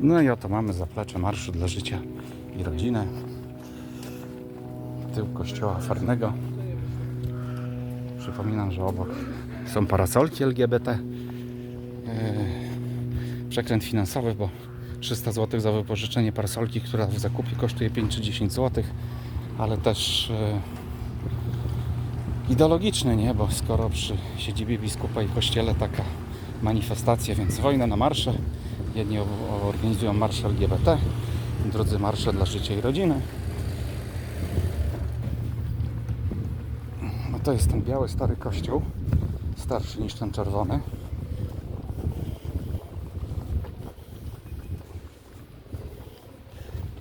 No i oto mamy zaplecze Marszu dla Życia i Rodziny. Tył kościoła farnego. Przypominam, że obok są parasolki LGBT. Yy, przekręt finansowy, bo 300 zł za wypożyczenie parasolki, która w zakupie kosztuje 5 czy 10 zł, ale też yy, ideologiczny, nie? Bo skoro przy siedzibie biskupa i kościele taka manifestacja, więc wojna na marsze. Jedni organizują marsze LGBT, drudzy marsze dla życia i rodziny. No to jest ten biały, stary kościół, starszy niż ten czerwony.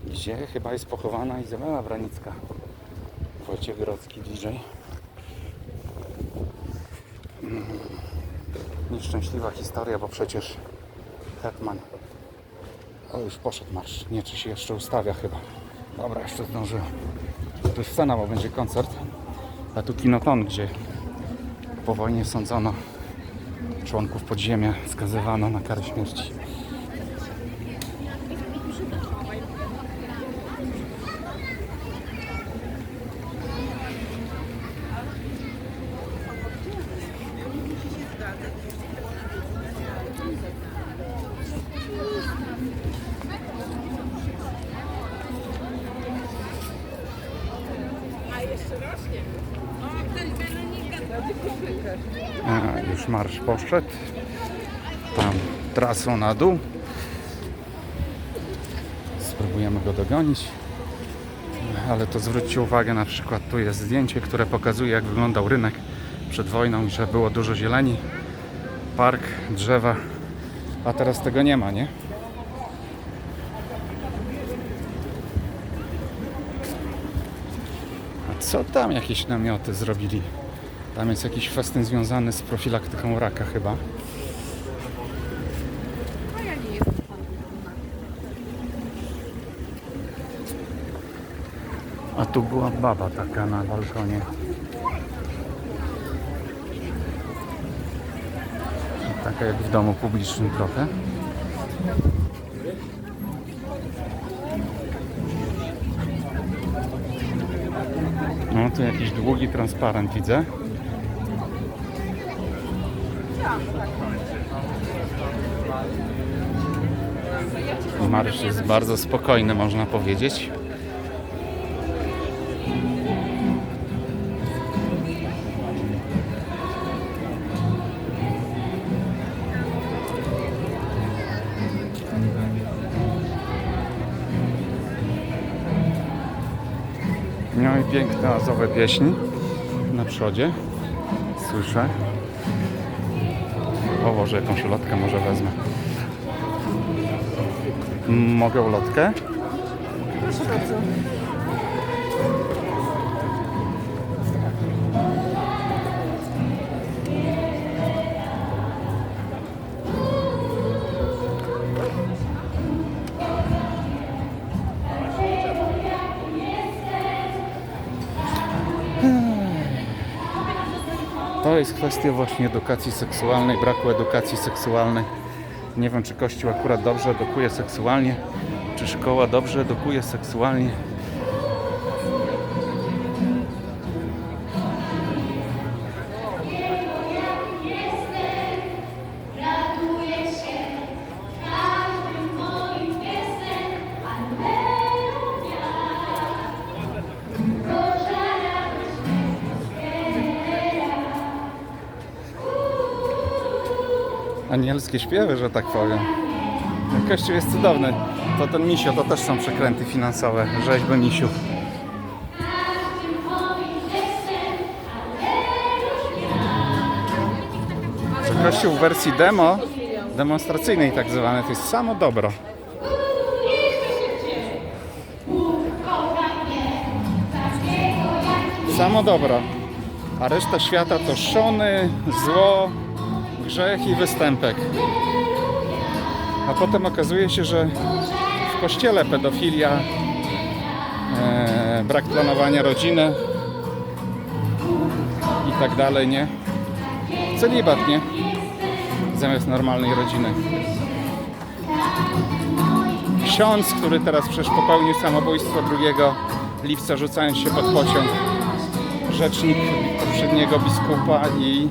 Gdzie chyba jest pochowana Izabela Branicka. Wojciech Grodzki DJ. Mm. Nieszczęśliwa historia, bo przecież O, już poszedł marsz. Nie, czy się jeszcze ustawia chyba. Dobra, jeszcze zdążyłem. Tu jest scena, bo będzie koncert. A tu kinoton, gdzie po wojnie sądzono członków podziemia, skazywano na karę śmierci. A, już marsz poszedł. Tam trasą na dół. Spróbujemy go dogonić. Ale to zwróćcie uwagę, na przykład tu jest zdjęcie, które pokazuje jak wyglądał rynek przed wojną, że było dużo zieleni, park, drzewa, a teraz tego nie ma, nie? A co tam jakieś namioty zrobili? Tam jest jakiś festyn związany z profilaktyką raka chyba. A tu była baba taka na balkonie. Taka jak w domu publicznym trochę. No tu jakiś długi transparent widzę. Marsz jest bardzo spokojny, można powiedzieć. No i piękne azowe pieśni na przodzie. Słyszę. O Boże, jakąś ulotkę może wezmę. Mogę ulotkę? Proszę bardzo. To jest kwestia właśnie edukacji seksualnej, braku edukacji seksualnej. Nie wiem, czy Kościół akurat dobrze edukuje seksualnie, czy szkoła dobrze edukuje seksualnie. Anielskie śpiewy, że tak powiem. Kościół jest cudowny. To ten misio, to też są przekręty finansowe, rzeźby misiów. Kościół w wersji demo, demonstracyjnej tak zwany, to jest samo dobro. Samo dobro. A reszta świata to szony, zło, grzech i występek. A potem okazuje się, że w kościele pedofilia, e, brak planowania rodziny i tak dalej, nie? Celibat, nie? Zamiast normalnej rodziny. ksiądz, który teraz przecież popełnił samobójstwo 2 lipca rzucając się pod pociąg. Rzecznik poprzedniego biskupa i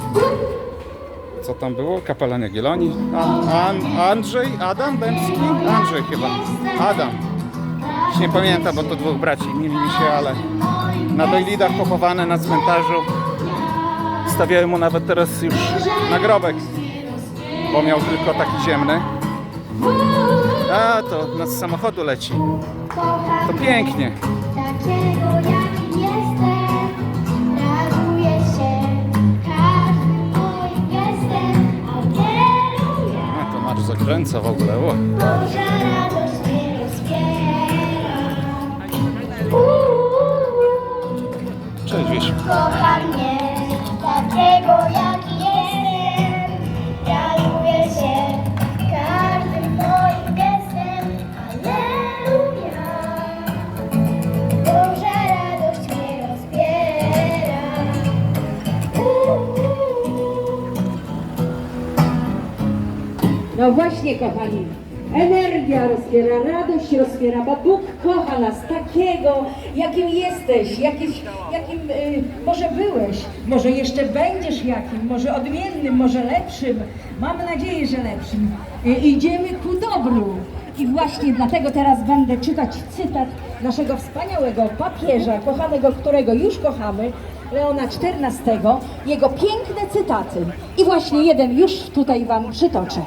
co tam było? Kapelan Jagiellonii? A, An, Andrzej? Adam Dębski? Andrzej chyba. Adam. Już nie pamiętam, bo to dwóch braci mieli mi się, ale na Dojlidach pochowane na cmentarzu. Stawiają mu nawet teraz już nagrobek, bo miał tylko taki ziemny. A, to nas z samochodu leci. To pięknie. To marsz zakręca w ogóle. O. No właśnie, kochani. Energia rozwiera, radość rozwiera, bo Bóg kocha nas takiego, jakim jesteś, jakiś, jakim y, może byłeś, może jeszcze będziesz jakim, może odmiennym, może lepszym. Mam nadzieję, że lepszym. Y, idziemy ku dobru. I właśnie dlatego teraz będę czytać cytat naszego wspaniałego papieża, kochanego, którego już kochamy, Leona XIV, jego piękne cytaty. I właśnie jeden już tutaj Wam przytoczę.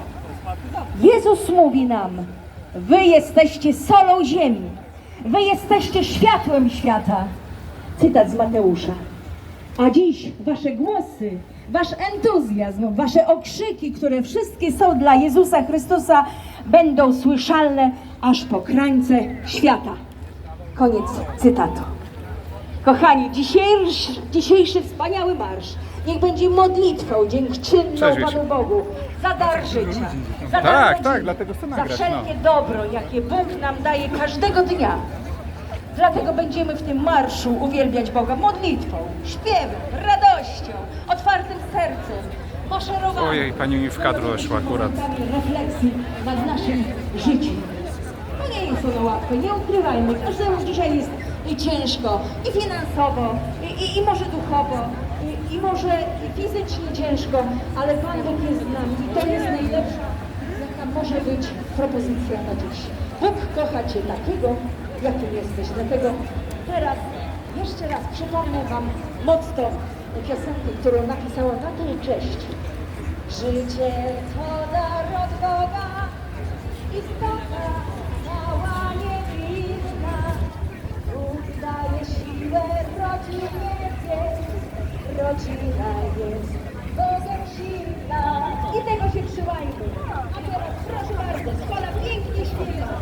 Jezus mówi nam, wy jesteście solą ziemi, wy jesteście światłem świata. Cytat z Mateusza. A dziś wasze głosy, wasz entuzjazm, wasze okrzyki, które wszystkie są dla Jezusa Chrystusa, będą słyszalne aż po krańce świata. Koniec cytatu. Kochani, dzisiejszy, dzisiejszy wspaniały marsz niech będzie modlitwą dziękczynną Cześć. Panu Bogu za dar życia, za dar Tak, rodziny, tak, dlatego chcę za nagrać, wszelkie dobro, jakie Bóg nam daje każdego dnia. Dlatego będziemy w tym marszu uwielbiać Boga modlitwą, śpiewem, radością, otwartym sercem, maszerowaniem. Ojej, pani mi w kadr weszła akurat. refleksji nad naszym życiem. No nie jest ono łatwe, nie ukrywajmy. Każdemu dzisiaj jest i ciężko, i finansowo, i, i, i może duchowo, i, i może fizycznie ciężko, ale Pan Bóg jest z nami i to jest najlepsza, jaka może być propozycja na dziś. Bóg kocha Cię takiego, jakim jesteś. Dlatego teraz jeszcze raz przypomnę Wam motto piosenki, którą napisała na tę cześć. Życie to dar od Boga, istota cała niewinna. Bóg daje siłę rodzinie rodzina jest Bogiem silna. I tego się trzymajmy. A teraz proszę bardzo, składa pięknie śpiewa.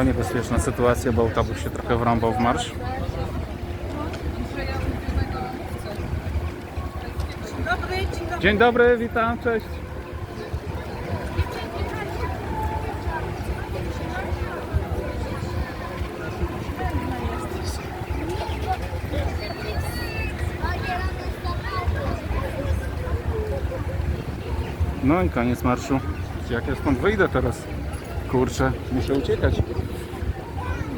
ale niebezpieczna sytuacja, bo autobus się trochę wrąbał w marsz. Dzień dobry, witam, cześć. No i koniec marszu. Jak ja stąd wyjdę teraz? Kurczę, muszę uciekać.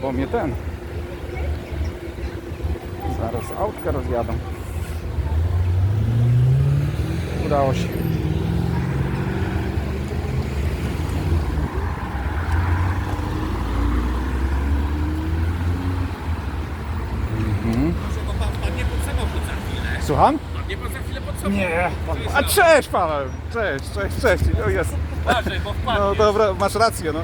Bo mnie ten. Zaraz autkę rozjadą. Udało się. Chwilę. Słucham? Nie. A cześć Paweł! Cześć, cześć, cześć. O jest. Uważaj, bo. No dobra, masz rację, no.